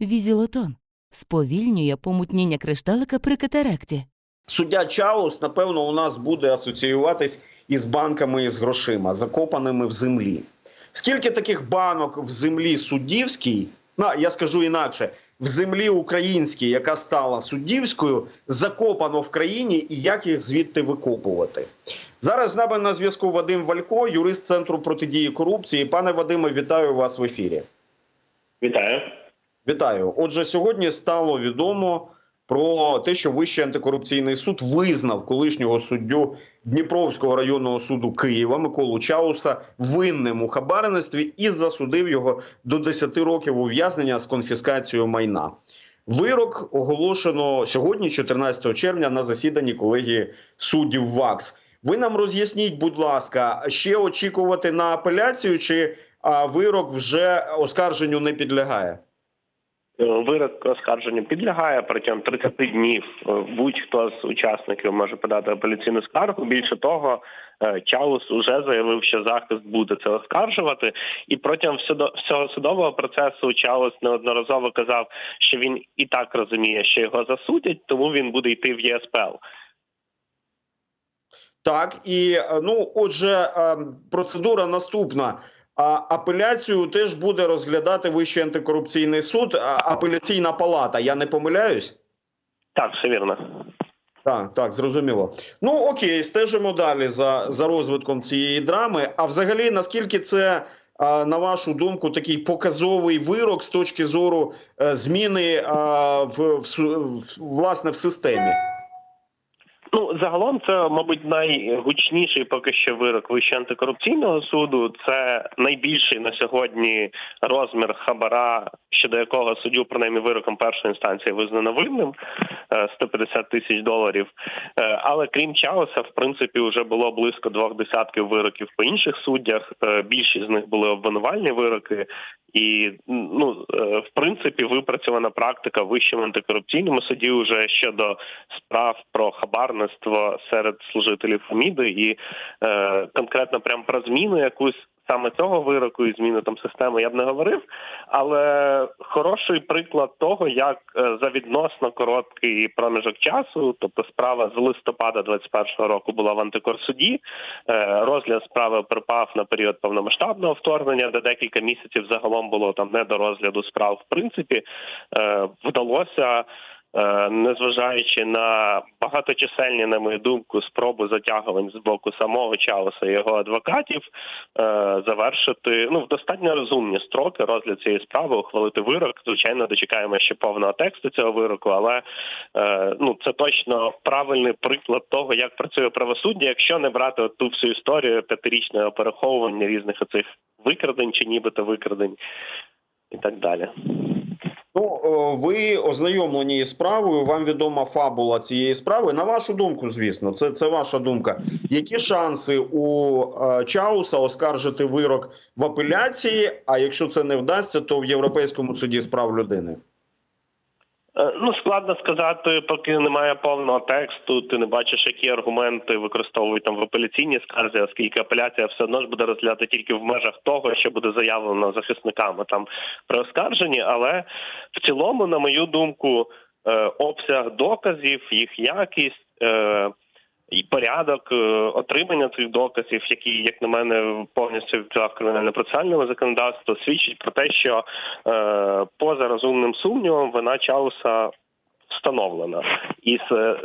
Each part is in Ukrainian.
Візілотон сповільнює помутніння кришталика при катаракті. Суддя Чаус, напевно, у нас буде асоціюватись із банками із грошима, закопаними в землі. Скільки таких банок в землі суддівській, на я скажу інакше, в землі українській, яка стала суддівською, закопано в країні, і як їх звідти викопувати? Зараз з нами на зв'язку Вадим Валько, юрист центру протидії корупції. Пане Вадиме, вітаю вас в ефірі. Вітаю. Вітаю. Отже, сьогодні стало відомо про те, що Вищий антикорупційний суд визнав колишнього суддю Дніпровського районного суду Києва Миколу Чауса винним у хабарництві і засудив його до 10 років ув'язнення з конфіскацією майна. Вирок оголошено сьогодні, 14 червня, на засіданні колегії суддів ВАКС. Ви нам роз'ясніть, будь ласка, ще очікувати на апеляцію, чи а, вирок вже оскарженню не підлягає? Е, Вирок оскарженню підлягає протягом 30 днів. е, Будь-хто з учасників може подати апеляційну скаргу. Більше того, е, Чаус уже заявив, що захист буде це оскаржувати, і протягом всього судового процесу Чаус неодноразово казав, що він і так розуміє, що його засудять, тому він буде йти в ЄСПЛ. Так, і ну, отже, е, процедура наступна. А апеляцію теж буде розглядати Вищий антикорупційний суд, апеляційна палата. Я не помиляюсь? Так, все вірно. Так, так, зрозуміло. Ну окей, стежимо далі за, за розвитком цієї драми. А взагалі, наскільки це, на вашу думку, такий показовий вирок з точки зору е, зміни в, в, в власне в системі? Ну, загалом, це, мабуть, найгучніший поки що вирок Вищого антикорупційного суду. Це найбільший на сьогодні розмір хабара, щодо якого суддю, принаймні вироком першої інстанції визнано винним е, 150 тисяч доларів. Е, Але крім Чауса, в принципі, вже було близько двох десятків вироків по інших суддях. Е, Більшість з них були обвинувальні вироки. І ну е, в принципі випрацьована практика в вищому антикорупційному суді вже щодо справ про хабарництво серед служителів ФАМІДи і е, конкретно прям про зміну якусь саме цього вироку і зміну там системи я б не говорив. Але хороший приклад того, як е, за відносно короткий проміжок часу, тобто справа з листопада 21-го року була в антикорсуді, е, розгляд справи припав на період повномасштабного вторгнення, де декілька місяців загалом було там не до розгляду справ. В принципі, е, вдалося. Е, Незважаючи на багаточисельні, на мою думку, спроби затягувань з боку самого Чауса і його адвокатів, е, завершити ну в достатньо розумні строки розгляд цієї справи, ухвалити вирок. Звичайно, дочекаємо ще повного тексту цього вироку, але е, ну це точно правильний приклад того, як працює правосуддя, якщо не брати ту всю історію п'ятирічного переховування різних оцих викрадень чи нібито викрадень і так далі. Ну, ви ознайомлені із справою, вам відома фабула цієї справи. На вашу думку, звісно, це, це ваша думка. Які шанси у е, Чауса оскаржити вирок в апеляції? А якщо це не вдасться, то в Європейському суді з прав людини? Е, Ну, складно сказати, поки немає повного тексту, ти не бачиш, які аргументи використовують там в апеляційній скарзі, оскільки апеляція все одно ж буде розглядати тільки в межах того, що буде заявлено захисниками там при оскарженні. Але в цілому, на мою думку, е, обсяг доказів, їх якість. І порядок е, отримання цих доказів, які, як на мене, повністю відповідав кримінально-процесуальному законодавству, свідчить про те, що е, поза розумним сумнівом вина Чауса встановлена. І з, е,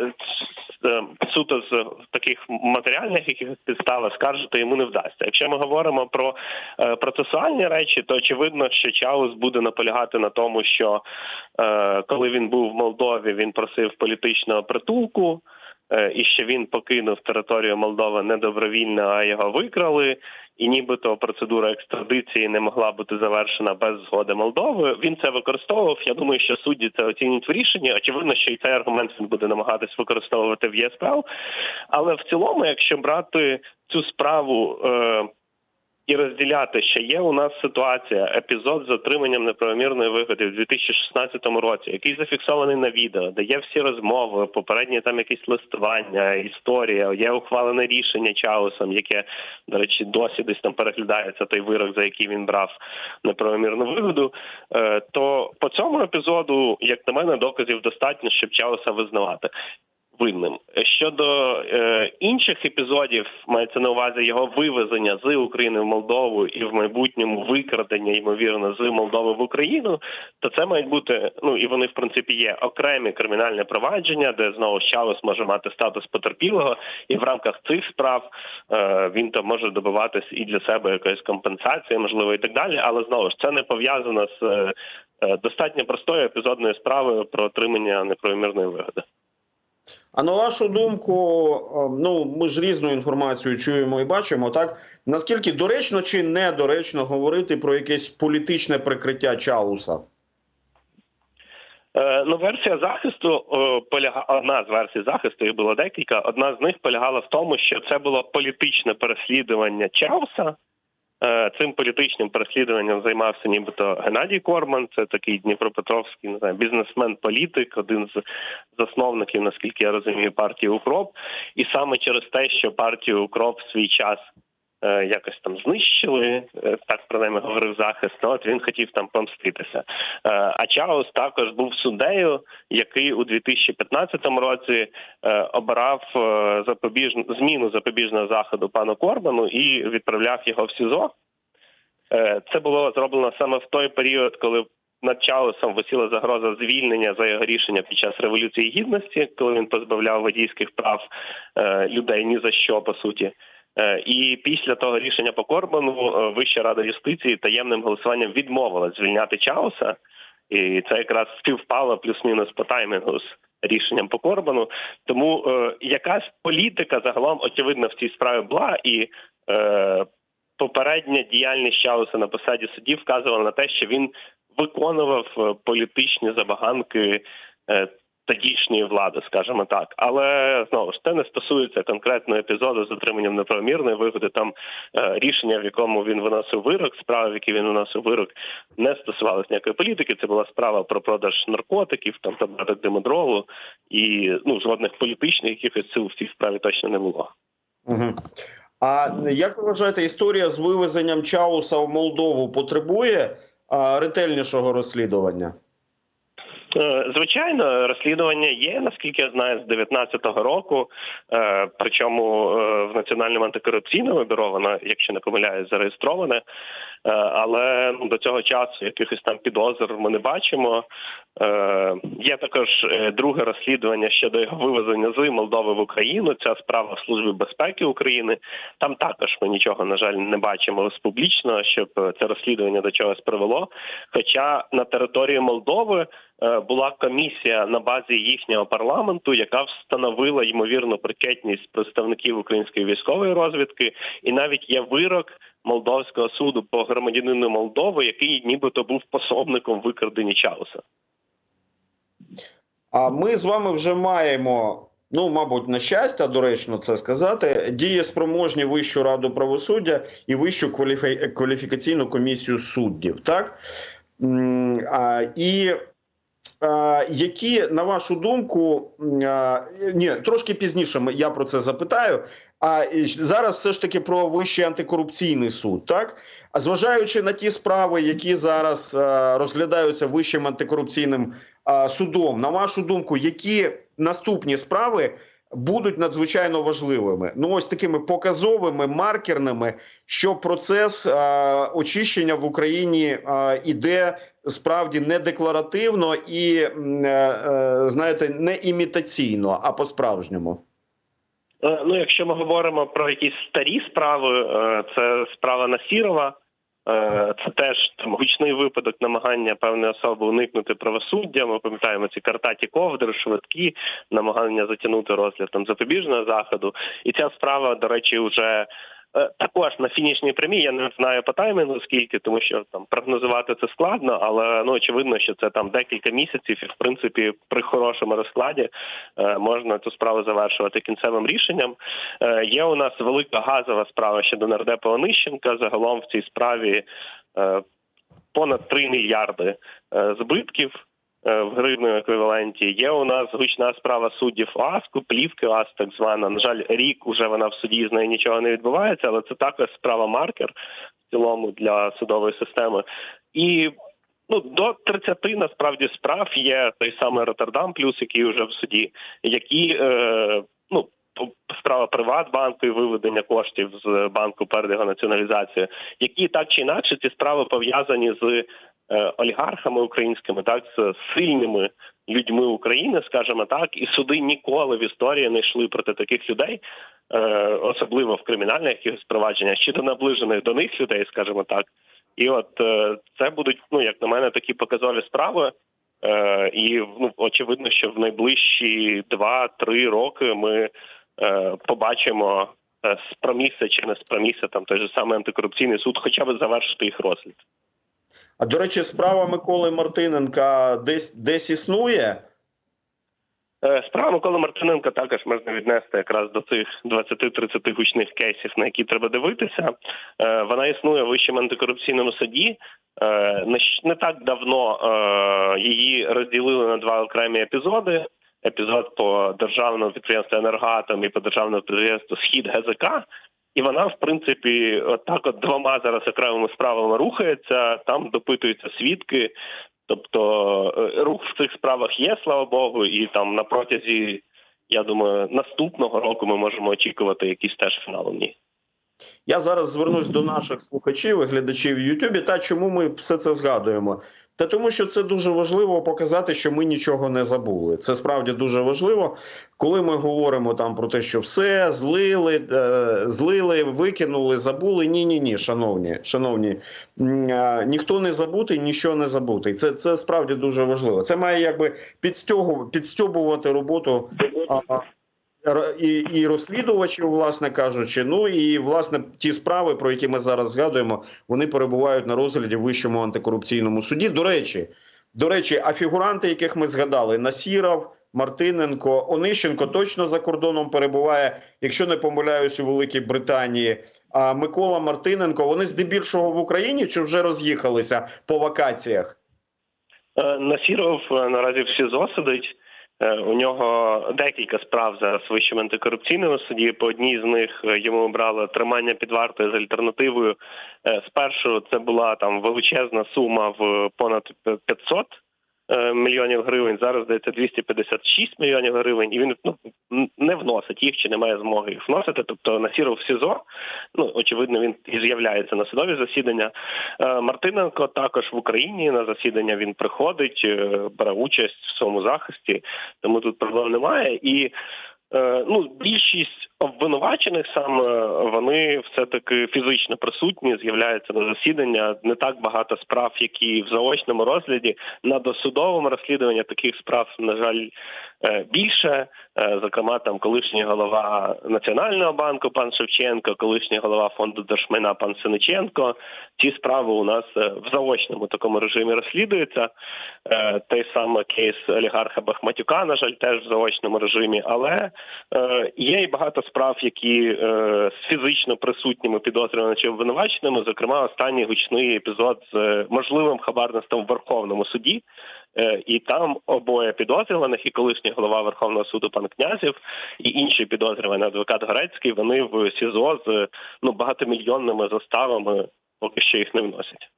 е, суто з таких матеріальних якихось підстав скаржити йому не вдасться. Якщо ми говоримо про е, процесуальні речі, то очевидно, що Чаус буде наполягати на тому, що е, коли він був в Молдові, він просив політичного притулку. Е, І що він покинув територію Молдови недобровільно, а його викрали, і нібито процедура екстрадиції не могла бути завершена без згоди Молдови. Він це використовував. Я думаю, що судді це оцінюють в рішенні. Очевидно, що і цей аргумент він буде намагатись використовувати в ЄСПЛ. Але в цілому, якщо брати цю справу. Е- і розділяти, що є у нас ситуація, епізод з отриманням неправомірної вигоди в 2016 році, який зафіксований на відео, де є всі розмови, попередні там якісь листування, історія, є ухвалене рішення Чаусом, яке, до речі, досі десь там переглядається той вирок, за який він брав неправомірну вигоду. Е, То по цьому епізоду, як на мене, доказів достатньо, щоб Чауса визнавати винним. Щодо е, інших епізодів, мається на увазі його вивезення з України в Молдову і в майбутньому викрадення, ймовірно, з Молдови в Україну, то це мають бути ну і вони в принципі є окремі кримінальні провадження, де знову Чаус може мати статус потерпілого, і в рамках цих справ е, він там може добиватись і для себе якоїсь компенсації, можливо, і так далі. Але знову ж це не пов'язано з е, е, достатньо простою епізодною справою про отримання неправомірної вигоди. А на вашу думку, е, ну ми ж різну інформацію чуємо і бачимо, так наскільки доречно чи недоречно говорити про якесь політичне прикриття Чауса? Е, Ну, версія захисту е, поляга одна з версій захисту, їх було декілька. Одна з них полягала в тому, що це було політичне переслідування Чауса. Е, Цим політичним переслідуванням займався нібито Геннадій Корман. Це такий Дніпропетровський не знаю, бізнесмен-політик, один з засновників, наскільки я розумію, партії Укроп. І саме через те, що партію Укроп в свій час якось там знищили, е, так принаймні говорив захист. Ну, от він хотів там помститися. Е, А Чаус також був суддею, який у 2015 році е, обирав е, запобіжну зміну запобіжного заходу пану Корбану і відправляв його в СІЗО. Е, Це було зроблено саме в той період, коли над Чаусом висіла загроза звільнення за його рішення під час революції гідності, коли він позбавляв водійських прав е, людей ні за що по суті. Е, І після того рішення по Корбану е, Вища рада юстиції таємним голосуванням відмовила звільняти Чауса, і це якраз співпало плюс-мінус по таймінгу з рішенням по Корбану. Тому е, якась політика загалом очевидно в цій справі була, і е, попередня діяльність Чауса на посаді судді вказувала на те, що він виконував е, політичні забаганки. Тодішньої влади, скажімо так, але знову ж це не стосується конкретного епізоду з отриманням неправомірної вигоди. Там е, рішення, в якому він виносив вирок, справа, в якій він виносив вирок, не стосувалася ніякої політики. Це була справа про продаж наркотиків, там таблеток димедролу і ну жодних політичних якихось сил в цій справі точно не було. Угу. А як ви вважаєте, історія з вивезенням Чауса в Молдову потребує ретельнішого розслідування? Е, Звичайно, розслідування є, наскільки я знаю, з 19-го року. Е, Причому е, в Національному антикорупційному бюро воно, якщо не помиляюсь, зареєстроване. Е, Але ну, до цього часу якихось там підозр ми не бачимо. Е, Є також е, друге розслідування щодо його вивезення з Молдови в Україну. Ця справа в службі безпеки України. Там також ми нічого на жаль не бачимо з публічного, щоб це розслідування до чогось привело. Хоча на території Молдови була комісія на базі їхнього парламенту, яка встановила ймовірну причетність представників української військової розвідки, і навіть є вирок молдовського суду по громадянину Молдови, який нібито був пособником викрадення Чауса. А ми з вами вже маємо, ну мабуть, на щастя, доречно це сказати, дієспроможні Вищу раду правосуддя і Вищу кваліфі- кваліфікаційну комісію суддів. Так а, і які, на вашу думку, ні, трошки пізніше я про це запитаю. А зараз все ж таки про Вищий антикорупційний суд, так? А зважаючи на ті справи, які зараз розглядаються Вищим антикорупційним судом, на вашу думку, які наступні справи будуть надзвичайно важливими? Ну, ось такими показовими, маркерними, що процес очищення в Україні іде справді не декларативно і, е, е, знаєте, не імітаційно, а по-справжньому. Е, Ну, якщо ми говоримо про якісь старі справи, це справа Насірова. Це теж там гучний випадок намагання певної особи уникнути правосуддя. Ми пам'ятаємо ці картаті ковдри, швидкі намагання затягнути розгляд там запобіжного заходу. І ця справа, до речі, вже також на фінішній прямій. Я не знаю по таймінгу скільки, тому що там прогнозувати це складно, але ну очевидно, що це там декілька місяців, і в принципі при хорошому розкладі е, можна цю справу завершувати кінцевим рішенням. Е, Є у нас велика газова справа щодо нардепа Онищенка. Загалом в цій справі е, понад 3 мільярди е, збитків. Е, В гривневому еквіваленті є у нас гучна справа суддів ОАСКу, плівки ОАС, так звана. На жаль, рік уже вона в суді з нею нічого не відбувається, але це також справа маркер в цілому для судової системи. І ну до 30 насправді справ є той самий Роттердам, плюс який вже в суді, які е, ну справа Приватбанку і виведення коштів з банку перед його націоналізацією, які так чи інакше ці справи пов'язані з олігархами українськими, так з сильними людьми України, скажімо так, і суди ніколи в історії не йшли проти таких людей, е, особливо в кримінальних якихось провадженнях, чи до наближених до них людей, скажімо так. І от е, це будуть, ну як на мене, такі показові справи. Е, і ну очевидно, що в найближчі 2-3 роки ми е, побачимо е, спромігся чи не спромігся там той же самий антикорупційний суд, хоча б завершити їх розгляд. А до речі, справа Миколи Мартиненка десь десь існує. Е, Справа Миколи Мартиненка також можна віднести якраз до цих 20-30 гучних кейсів, на які треба дивитися. Е, Вона існує в вищому антикорупційному суді. Е, Не так давно її розділили на два окремі епізоди. Епізод по державному підприємству «Енергоатом» і по державному підприємству Схід ГЗК. І вона, в принципі, отак от двома зараз окремими справами рухається. Там допитуються свідки. Тобто е, рух в цих справах є, слава Богу, і там на протязі, я думаю, наступного року ми можемо очікувати якийсь теж фінал ній. Я зараз звернусь до наших слухачів і глядачів в Ютубі. Та чому ми все це згадуємо? Та тому, що це дуже важливо показати, що ми нічого не забули. Це справді дуже важливо, коли ми говоримо там про те, що все злили, е, злили, викинули, забули. Ні, ні, ні, шановні, шановні, е, ніхто не забутий, нічого не забутий. Це, це справді дуже важливо. Це має якби підстьобувати роботу. І, і розслідувачів, власне кажучи, ну і власне ті справи, про які ми зараз згадуємо, вони перебувають на розгляді в вищому антикорупційному суді. До речі, до речі, а фігуранти, яких ми згадали, Насіров, Мартиненко, Онищенко точно за кордоном перебуває, якщо не помиляюсь, у Великій Британії. А Микола Мартиненко, вони здебільшого в Україні чи вже роз'їхалися по вакаціях? Е, Насіров е, наразі в СІЗО сидить. Е, У нього декілька справ зараз вищим антикорупційним суді. По одній з них е, йому обрали тримання під вартою з альтернативою. Е, Спершу це була там величезна сума в понад 500 е, мільйонів гривень. Зараз здається 256 мільйонів гривень, і він ну не вносить їх чи не має змоги їх вносити. Тобто Насіров в СІЗО. Ну очевидно, він і з'являється на судові засідання. Е, Мартиненко також в Україні на засідання він приходить, е, бере участь в своєму захисті, тому тут проблем немає. І е, ну, більшість обвинувачених саме вони все таки фізично присутні, з'являються на засідання. Не так багато справ, які в заочному розгляді на досудовому розслідуванні таких справ, на жаль, е, більше. Е, Зокрема, там колишній голова Національного банку пан Шевченко, колишній голова фонду держмайна пан Синиченко. Ці справи у нас е, в заочному такому режимі розслідуються. Е, Той самий кейс олігарха Бахматюка, на жаль, теж в заочному режимі. Але е, є і багато справ, які е, з фізично присутніми підозрюваними чи обвинуваченими. Зокрема, останній гучний епізод з е, можливим хабарництвом в Верховному суді. Е, І там обоє підозрюваних, і колишній голова Верховного суду пан Князів, і інший підозрюваний адвокат Горецький. Вони в СІЗО з ну багатомільйонними заставами поки що їх не вносять.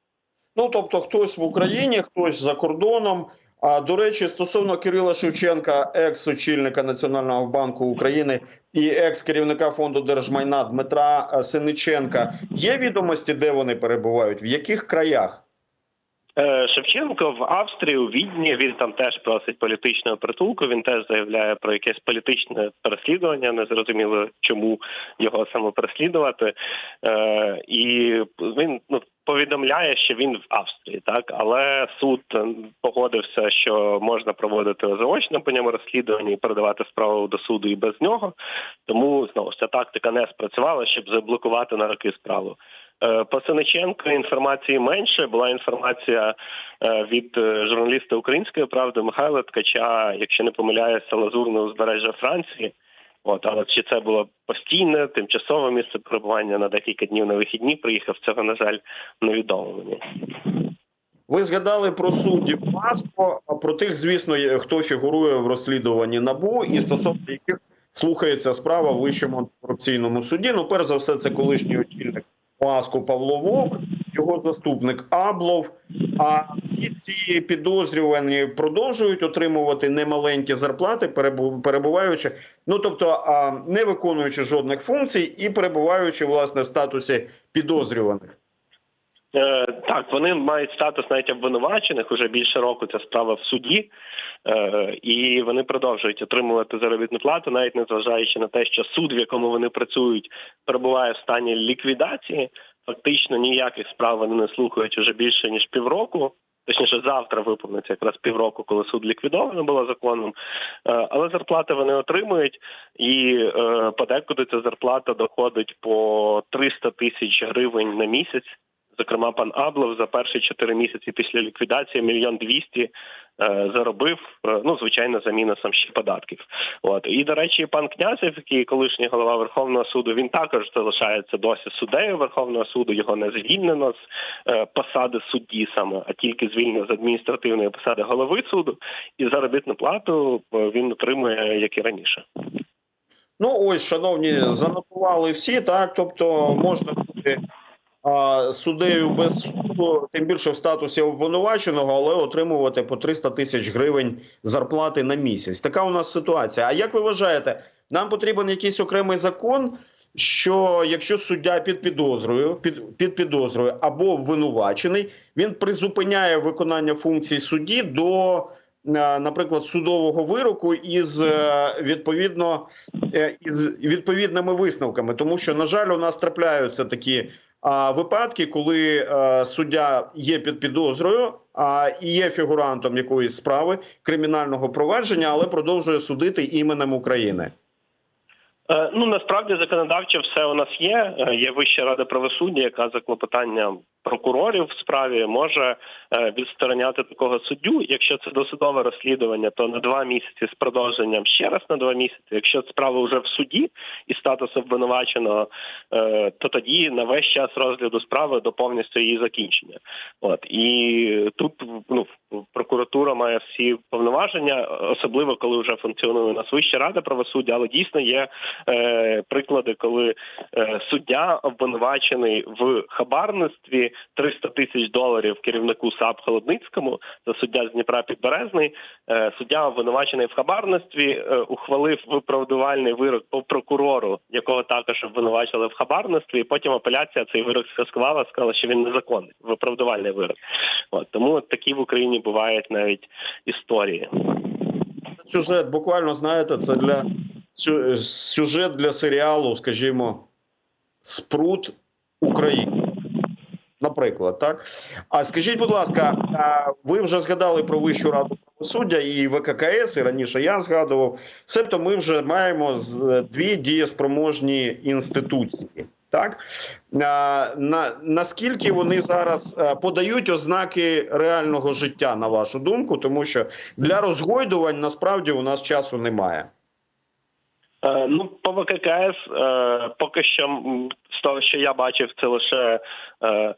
Ну тобто, хтось в Україні, хтось за кордоном. А до речі, стосовно Кирила Шевченка, екс-очільника Національного банку України і екс-керівника фонду держмайна Дмитра е, Синиченка, є відомості, де вони перебувають, в яких краях? Е, Шевченко в Австрії у Відні він там теж просить політичного притулку. Він теж заявляє про якесь політичне переслідування. Не зрозуміло, чому його саме переслідувати. Е, І він ну повідомляє, що він в Австрії, так але суд е, погодився, що можна проводити заочне по ньому розслідування і передавати справу до суду і без нього. Тому знову ця тактика не спрацювала, щоб заблокувати на роки справу. Е, По Синиченко інформації менше. Була інформація е, від е, журналіста української правди Михайла Ткача, якщо не помиляюся, лазурне узбережжя Франції. От, але чи це було постійне, тимчасове місце перебування на декілька днів на вихідні приїхав, цього, на жаль, невідомо мені. Ви згадали про суддів МАСКО, а про тих, звісно, хто фігурує в розслідуванні НАБУ і стосовно яких слухається справа в вищому антикорупційному суді. Ну, перш за все, це колишній очільник МАСКО Павло Вовк, його заступник Аблов. А всі ці підозрювані продовжують отримувати немаленькі зарплати, перебу- перебуваючи, ну тобто не виконуючи жодних функцій і перебуваючи власне в статусі підозрюваних. Е, так, вони мають статус навіть обвинувачених уже більше року. Ця справа в суді, е, і вони продовжують отримувати заробітну плату, навіть незважаючи на те, що суд, в якому вони працюють, перебуває в стані ліквідації. Фактично ніяких справ вони не слухають уже більше ніж півроку. Точніше, завтра виповниться якраз півроку, коли суд ліквідовано було законом. Е, Але зарплати вони отримують, і е, подекуди ця зарплата доходить по 300 тисяч гривень на місяць. Зокрема, пан Аблов за перші чотири місяці після ліквідації мільйон двісті е, заробив. е, ну звичайно, за мінусом ще податків. От і до речі, пан Князев, який колишній голова Верховного суду, він також залишається досі суддею Верховного суду. Його не звільнено з е, посади судді саме, а тільки звільнено з адміністративної посади голови суду. І заробітну плату він отримує як і раніше. Ну ось, шановні, занотували всі, так. Тобто можна бути суддею без суду, тим більше в статусі обвинуваченого, але отримувати по 300 тисяч гривень зарплати на місяць. Така у нас ситуація. А як ви вважаєте, нам потрібен якийсь окремий закон? Що якщо суддя під підозрою, під, під підозрою або обвинувачений, він призупиняє виконання функцій судді до, е, наприклад, судового вироку із е, відповідно е, із відповідними висновками, тому що на жаль, у нас трапляються такі а, випадки, коли а, суддя є під підозрою, а і є фігурантом якоїсь справи кримінального провадження, але продовжує судити іменем України. Е, Ну насправді законодавче все у нас є. Е, Є Вища рада правосуддя, яка за клопотанням прокурорів в справі може е, відстороняти такого суддю. Якщо це досудове розслідування, то на два місяці з продовженням ще раз на два місяці. Якщо справа вже в суді і статус обвинуваченого, е, то тоді на весь час розгляду справи до повністю її закінчення. От і тут ну прокуратура має всі повноваження, особливо коли вже функціонує у нас Вища рада правосуддя, але дійсно є е, приклади, коли е, суддя обвинувачений в хабарництві 300 тисяч доларів керівнику САП Холодницькому, це суддя з Дніпра Підберезний. Е, суддя обвинувачений в хабарництві е, ухвалив виправдувальний вирок по прокурору, якого також обвинувачили в хабарництві. І потім апеляція цей вирок скасувала, сказала, що він незаконний, виправдувальний вирок. От тому такі в Україні бувають навіть історії. Це сюжет, буквально знаєте, це для сю- сюжет для серіалу, скажімо, Спрут України. Наприклад, так. А скажіть, будь ласка, ви вже згадали про Вищу раду правосуддя і ВККС, і раніше я згадував. Себто ми вже маємо дві дієспроможні інституції. Так А, на, наскільки вони зараз е, подають ознаки реального життя, на вашу думку, тому що для розгойдувань насправді у нас часу немає. Е, Ну, по ВККС е, поки що з того, що я бачив, це лише е,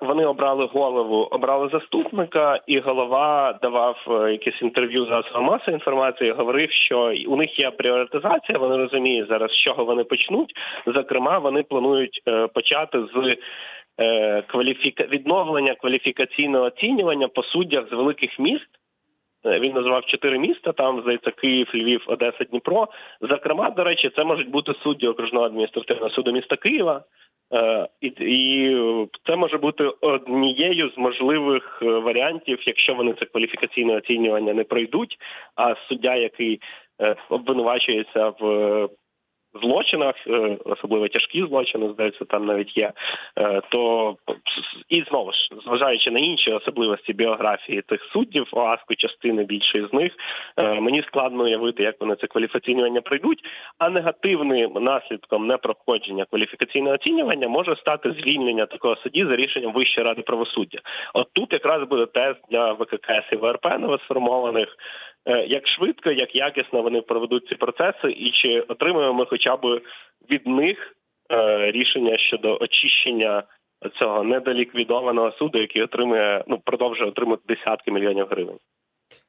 вони обрали голову, обрали заступника, і голова давав якесь інтерв'ю засобам масової інформації. Говорив, що у них є пріоритизація. Вони розуміють зараз, з чого вони почнуть. Зокрема, вони планують почати з. Кваліфіка... відновлення кваліфікаційного оцінювання по суддях з великих міст, Він назвав чотири міста. Там здається Київ, Львів, Одеса, Дніпро. Зокрема, до речі, це можуть бути судді окружного адміністративного суду міста Києва. Е, І, і це може бути однією з можливих е, варіантів, якщо вони це кваліфікаційне оцінювання не пройдуть. А суддя, який е, обвинувачується в е, злочинах, е, особливо тяжкі злочини, здається, там навіть є, е, то і знову ж, зважаючи на інші особливості біографії тих суддів, ОАСКу частини більшої з них, е, мені складно уявити, як вони це кваліфіцінювання пройдуть. А негативним наслідком непроходження кваліфікаційного оцінювання може стати звільнення такого судді за рішенням Вищої ради правосуддя. От тут якраз буде тест для ВККС і ВРП новосформованих. Е, Як швидко, як якісно вони проведуть ці процеси, і чи отримаємо ми хоча б від них е, рішення щодо очищення цього недоліквідованого суду, який отримує ну продовжує отримати десятки мільйонів гривень.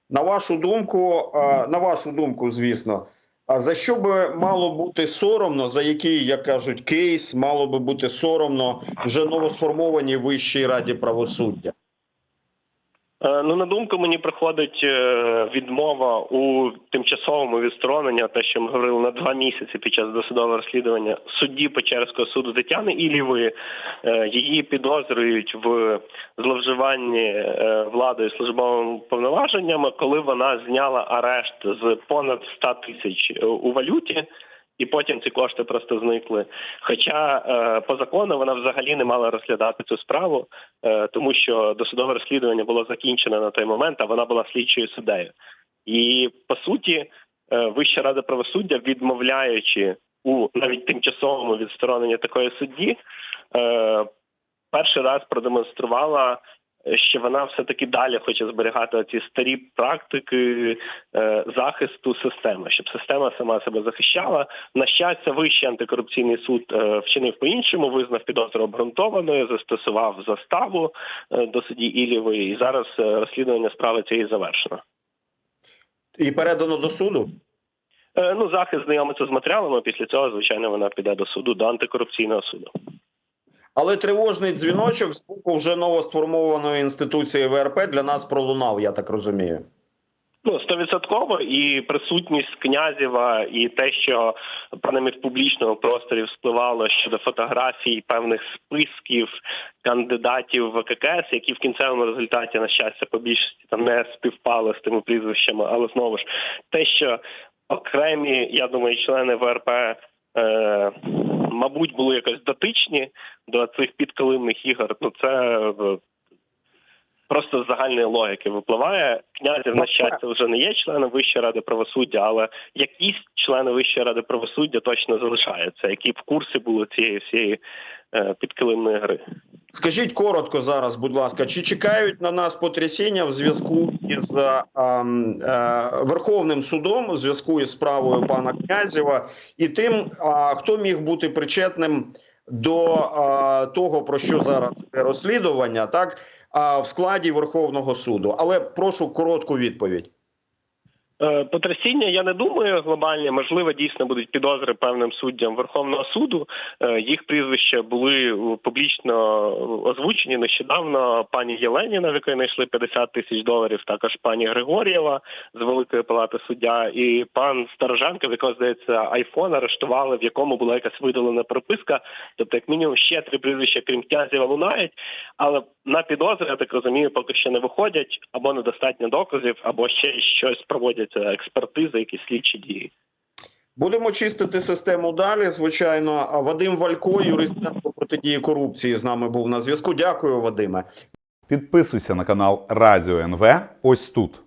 На вашу думку, на вашу думку, звісно, а за що би мало бути соромно, за який, як кажуть, кейс мало би бути соромно вже новосформованій Вищій раді правосуддя? Е, Ну, на думку мені приходить е, відмова у тимчасовому відстороненні, те, що ми говорили на два місяці під час досудового розслідування судді Печерського суду Тетяни Ілєвої. Е, Її підозрюють в зловживанні владою службовими повноваженнями, коли вона зняла арешт з понад 100 тисяч у валюті. І потім ці кошти просто зникли. Хоча е, по закону вона взагалі не мала розглядати цю справу, е, тому що досудове розслідування було закінчено на той момент, а вона була слідчою суддею. І по суті, е, Вища рада правосуддя, відмовляючи у навіть тимчасовому відстороненні такої судді, перший раз продемонструвала. Що вона все таки далі хоче зберігати ці старі практики е, захисту системи, щоб система сама себе захищала. На щастя, вищий антикорупційний суд е, вчинив по-іншому, визнав підозру обґрунтованою, застосував заставу е, до судді Ілєвої, і зараз розслідування справи цієї завершено. І передано до суду? Ну, захист знайомиться з матеріалами. Після цього, звичайно, вона піде до суду, до антикорупційного суду. Але тривожний дзвіночок з боку вже новосформованої інституції ВРП для нас пролунав, я так розумію. Ну, стовідсотково і присутність князєва, і те, що принаймні в публічному просторі вспливало щодо фотографій певних списків кандидатів в ВККС, які в кінцевому результаті, на щастя, по більшості там не співпали з тими прізвищами, але знову ж те, що окремі, я думаю, члени ВРП. Е, мабуть, були якось дотичні до цих підколимних ігор. Ну це просто з загальної логіки випливає. Князів, на щастя, вже не є членом Вищої ради правосуддя, але якісь члени Вищої ради правосуддя точно залишаються, які в курсі були цієї всієї підкилимної гри. Скажіть коротко зараз, будь ласка, чи чекають на нас потрясіння в зв'язку із е, ем, е, Верховним судом, в зв'язку із справою пана Князєва, і тим, е, хто міг бути причетним до е, того, про що зараз розслідування, так е, в складі Верховного суду? Але прошу коротку відповідь. Е, Потрясіння, я не думаю, глобальні. Можливо, дійсно будуть підозри певним суддям Верховного суду. Е, Їх прізвища були е, публічно озвучені нещодавно. Пані Єленіна, в якої знайшли 50 тисяч доларів, також пані Григор'єва з Великої палати суддя, і пан Староженко, в якого здається айфон арештували, в якому була якась видалена прописка. Тобто, як мінімум, ще три прізвища, крім князєва, лунають. Але на підозри, я так розумію, поки що не виходять або недостатньо доказів, або ще щось проводяться експертизи, якісь слідчі дії. Будемо чистити систему далі. Звичайно, А Вадим Валько, юрист Центру протидії корупції, з нами був на зв'язку. Дякую, Вадиме. Підписуйся на канал Радіо НВ ось тут.